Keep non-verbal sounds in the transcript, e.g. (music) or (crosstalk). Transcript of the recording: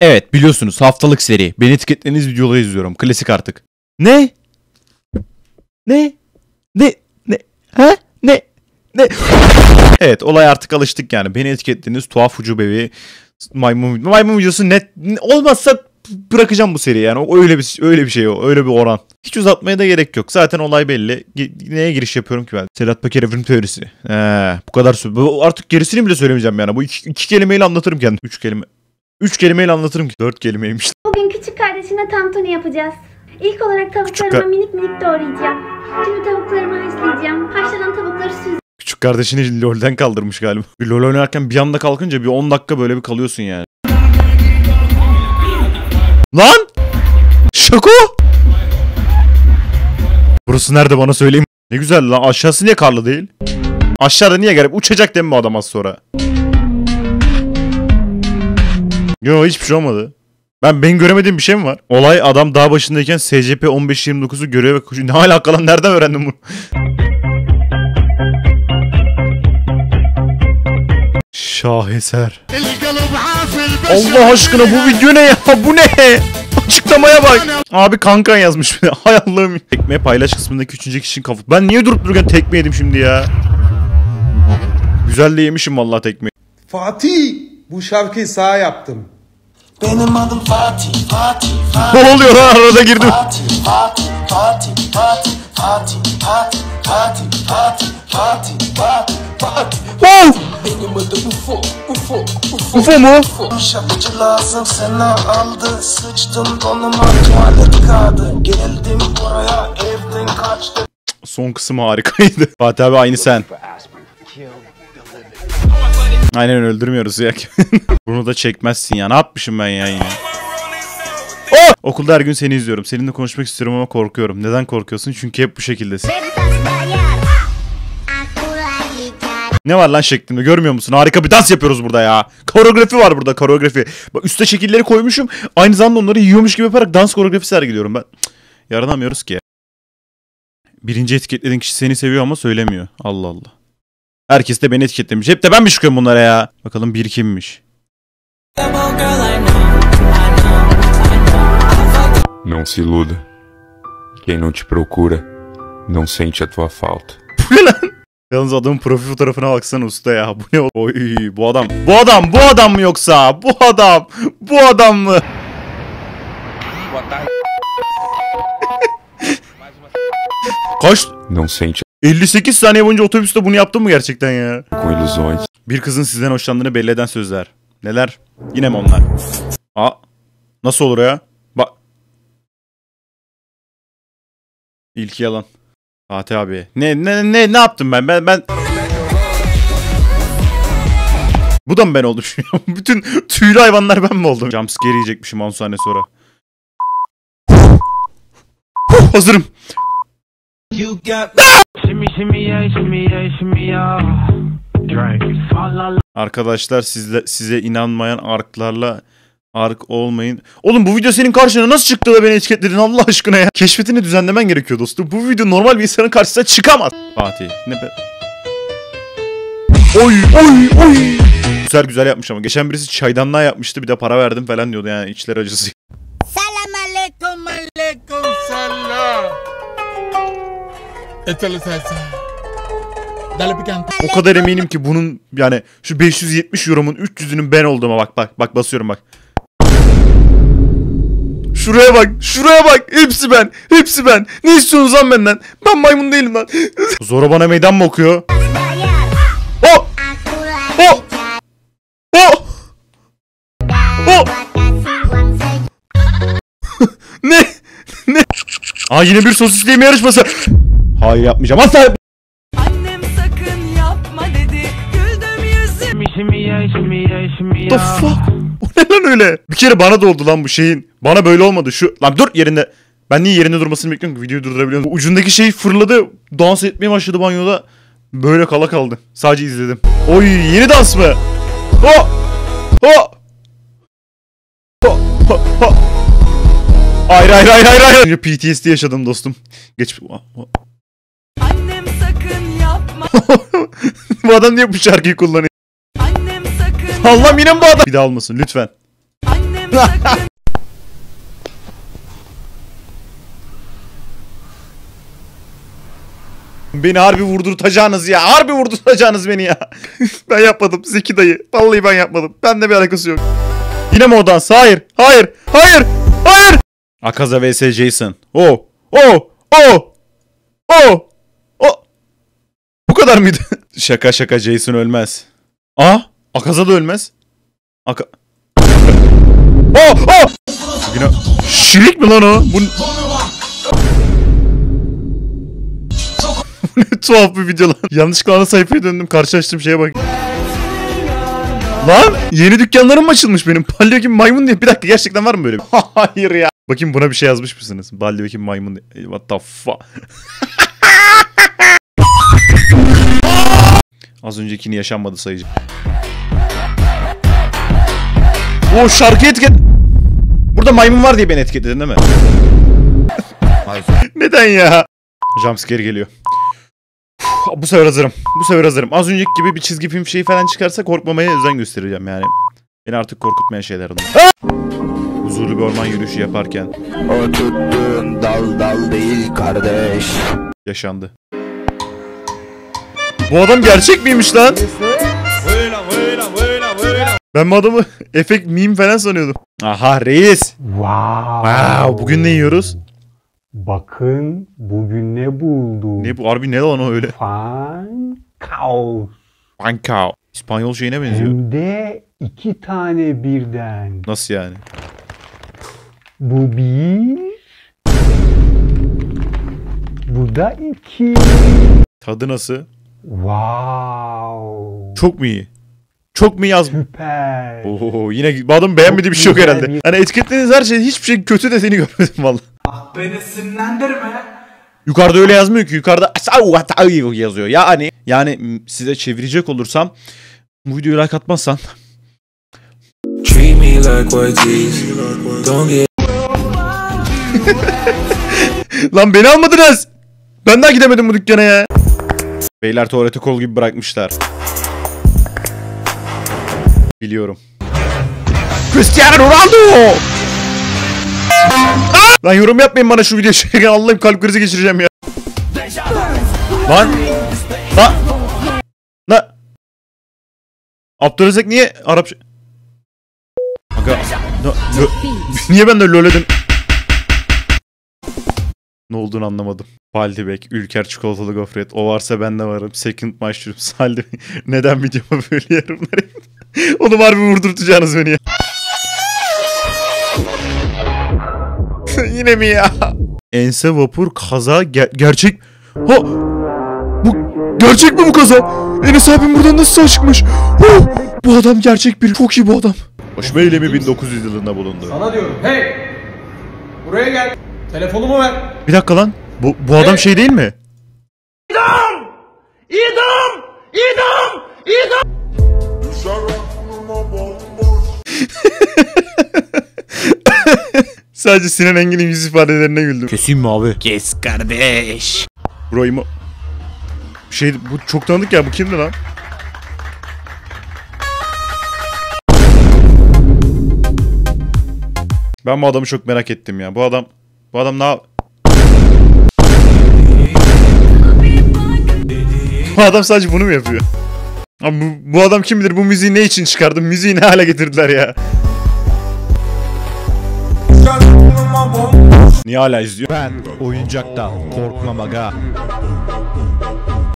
Evet biliyorsunuz haftalık seri. Beni etiketlediğiniz videoları izliyorum. Klasik artık. Ne? Ne? Ne? Ne? Ha? Ne? Ne? Evet olay artık alıştık yani. Beni etiketlediniz tuhaf ucubevi maymun maymun videosu net olmazsa bırakacağım bu seriyi yani. O öyle bir öyle bir şey o. Öyle bir oran. Hiç uzatmaya da gerek yok. Zaten olay belli. Neye giriş yapıyorum ki ben? Sedat Peker evrim teorisi. He, bu kadar Artık gerisini bile söylemeyeceğim yani. Bu iki, iki kelimeyle anlatırım kendim. Üç kelime. Üç kelimeyle anlatırım ki. Dört kelimeymiş. Bugün küçük kardeşine tantuni yapacağız. İlk olarak tavuklarımı ka- minik minik doğrayacağım. Şimdi tavuklarımı haşlayacağım. Haşlanan tavukları süzeceğim. Küçük kardeşini (laughs) LoL'den kaldırmış galiba. Bir LoL oynarken bir anda kalkınca bir 10 dakika böyle bir kalıyorsun yani. Lan! Şako! Burası nerede bana söyleyin. Ne güzel lan aşağısı niye karlı değil? Aşağıda niye garip? Uçacak değil mi bu adam az sonra? Yo hiçbir şey olmadı. Ben ben göremediğim bir şey mi var? Olay adam dağ başındayken SCP 1529'u görüyor ve koşuyor. (laughs) Ne alaka lan nereden öğrendin bunu? Şaheser. Allah aşkına bu video ne ya? Bu ne? Açıklamaya bak. Abi kankan yazmış bir. (laughs) Hay Allah'ım. Tekme paylaş kısmındaki üçüncü kişinin kafası. Ben niye durup dururken tekme yedim şimdi ya? Güzel de yemişim vallahi tekmeyi. Fatih bu şarkıyı sağ yaptım. Benim adım Fatih, Fatih, Fatih, Ne oluyor lan arada girdim. Fatih, Fatih, Fatih, Fatih, Fatih, Fatih, Fatih, Fatih, Fatih, Fatih, Fatih. Oh! Benim adım Ufo, Ufo, Ufo. Ufo mu? Şapıcı lazım sana aldı Sıçtım donuma tuvalet kağıdı Geldim buraya evden kaçtım Son kısım harikaydı. Fatih abi aynı sen. Aynen öldürmüyoruz ya. (laughs) Bunu da çekmezsin ya. Ne yapmışım ben ya yine? Oh! Okulda her gün seni izliyorum. Seninle konuşmak istiyorum ama korkuyorum. Neden korkuyorsun? Çünkü hep bu şekildesin. Ne var lan şeklinde görmüyor musun? Harika bir dans yapıyoruz burada ya. Koreografi var burada koreografi. Bak üstte şekilleri koymuşum. Aynı zamanda onları yiyormuş gibi yaparak dans koreografisi sergiliyorum ben. Yaranamıyoruz ki. Birinci etiketlediğin kişi seni seviyor ama söylemiyor. Allah Allah. Herkes de beni etiketlemiş. Hep de ben mi çıkıyorum bunlara ya? Bakalım bir kimmiş? Não se iluda. Quem não te procura, não sente a tua falta. Bu ne lan? Yalnız adamın profil fotoğrafına baksana usta ya. Bu ne? Oy bu adam. Bu adam. Bu adam mı yoksa? Bu adam. Bu adam mı? Kaç? Não sente 58 saniye boyunca otobüste bunu yaptın mı gerçekten ya? ilusões. Bir kızın sizden hoşlandığını belli eden sözler. Neler? Yine mi onlar? Aa, nasıl olur ya? Bak. İlki yalan. Fatih abi. Ne ne ne ne yaptım ben? Ben ben Bu da mı ben oldum şu (laughs) an? Bütün tüylü hayvanlar ben mi oldum? Jumpscare yiyecekmişim 10 saniye sonra. Hazırım. Shimmy, shimmy, yeah, shimmy, yeah, shimmy, yeah. Drink. Fall la la. Arkadaşlar sizle, size inanmayan arklarla ark olmayın. Oğlum bu video senin karşına nasıl çıktı da beni etiketledin Allah aşkına ya. Keşfetini düzenlemen gerekiyor dostum. Bu video normal bir insanın karşısına çıkamaz. Fatih ne be? Oy oy oy. Güzel güzel yapmış ama. Geçen birisi çaydanlığa yapmıştı bir de para verdim falan diyordu yani içler acısı. O kadar eminim ki bunun yani şu 570 euromun 300'ünün ben olduğuma bak bak bak basıyorum bak. Şuraya bak, şuraya bak. Hepsi ben, hepsi ben. Ne istiyorsunuz lan benden? Ben maymun değilim lan. (laughs) Zora bana meydan mı okuyor? Oh! Oh! Oh! Oh! Ne? Ne? Aa yine bir sosisli yeme yarışması. Hayır yapmayacağım. Asla yap- Annem sakın yapma dedi. Güldüm yüzüm. The fuck? (laughs) O ne lan öyle? Bir kere bana da oldu lan bu şeyin. Bana böyle olmadı. Şu lan dur yerinde. Ben niye yerinde durmasını bekliyorum ki videoyu durdurabiliyorum. Ucundaki şey fırladı. Dans etmeye başladı banyoda. Böyle kala kaldı. Sadece izledim. Oy yeni dans mı? Ho! Ho! Ho! Ho! Ho! Hayır hayır hayır hayır hayır. PTSD yaşadım dostum. Geç. (laughs) Bu adam niye bu şarkıyı kullanıyor? Annem sakın. Allah'ım yine bu adam? Bir daha olmasın lütfen. Annem Benim (laughs) sakın Beni harbi vurdurtacağınız ya. Harbi vurdurtacağınız beni ya. (laughs) ben yapmadım Zeki dayı. Vallahi ben yapmadım. Bende bir alakası yok. Yine mi o dans? Hayır. Hayır. Hayır. Hayır. Akaza vs Jason. O. O. O. O. Kadar mıydı? (laughs) şaka şaka Jason ölmez. Aa. Akaza da ölmez. Aka... (laughs) Oh! Oh! Yine... Şirik mi lan o? (laughs) Bu... ne tuhaf bir video lan. Yanlışlıkla ana sayfaya döndüm. Karşılaştığım şeye bak. Lan yeni dükkanlarım mı açılmış benim? Balyo gibi maymun diye. Bir dakika gerçekten var mı böyle? Hayır ya. Bakayım buna bir şey yazmış mısınız? Balyo gibi maymun diye. What the fuck? Az öncekini yaşanmadı sayıcı. O şarkı etiket... Burada maymun var diye beni etiketledin değil mi? (laughs) Neden ya? Jumpscare geliyor. Uf, Bu sefer hazırım. Bu sefer hazırım. Az önceki gibi bir çizgi film şeyi falan çıkarsa korkmamaya özen göstereceğim yani. Beni artık korkutmayan şeyler. Ah! Huzurlu bir orman yürüyüşü yaparken O tuttuğun dal dal değil kardeş. yaşandı. Bu adam gerçek miymiş lan? Ben bu adamı (laughs) efekt meme falan sanıyordum. Aha reis. Wow. Wow, bugün ne yiyoruz? Bakın bugün ne buldum. Ne bu? Harbi ne lan o öyle? Fan kaos. Pancao. İspanyol şeyine benziyor. Hem de iki tane birden. Nasıl yani? Bu bir. Bu da iki. Tadı nasıl? Wow. Çok mu iyi? Çok mu yazmış? Süper. Oo yine bu adam beğenmediği bir şey yok herhalde. bir- Hani etiketlediğiniz her şey hiçbir şey kötü dediğini görmedim valla. Beni sinirlendirme. Yukarıda öyle yazmıyor ki. Yukarıda "Asau yazıyor. Yani yani m, size çevirecek olursam bu videoyu like atmazsan Treat me like white tees. Don't get Lan beni almadınız. Ben daha gidemedim bu dükkana ya. Beyler tuvaleti kol gibi bırakmışlar. Biliyorum. Cristiano Ronaldo! Lan yorum yapmayın bana şu video çekerken (laughs) Allah'ım kalp krizi geçireceğim ya. Lan! Lan! Lan! Abdülazek niye Arapça... Aga... (laughs) Niye ben de lol? Ne olduğunu anlamadım. Baldibek, Ülker çikolatalı gofret. O varsa ben de varım. Second mushroom, (laughs) saldi. Neden videoma böyle yorumlar Onu var bir vurdurtacağınız beni ya. (laughs) Yine mi ya? Ense vapur kaza ger- gerçek. Ha! Bu gerçek mi bu kaza? Enes abim buradan nasıl sağ çıkmış? Huh! Bu adam gerçek bir çok iyi bu adam. Hoşma eylemi 1900 yılında bulundu. Sana diyorum hey. Buraya gel. Telefonumu ver. Bir dakika lan. Bu, bu adam şey değil mi? (laughs) Sadece Sinan Engin'in yüz ifadelerine güldüm. Keseyim mi abi? Kes kardeş. Bro imo... Şey bu çok tanıdık ya bu kimdi lan? Ben bu adamı çok merak ettim ya. Bu adam bu adam ne Bu adam sadece bunu mu yapıyor? Abi bu, bu adam kim bilir bu müziği ne için çıkardı? Müziği ne hale getirdiler ya? Niye hala izliyor? Ben oyuncaktan korkmam aga.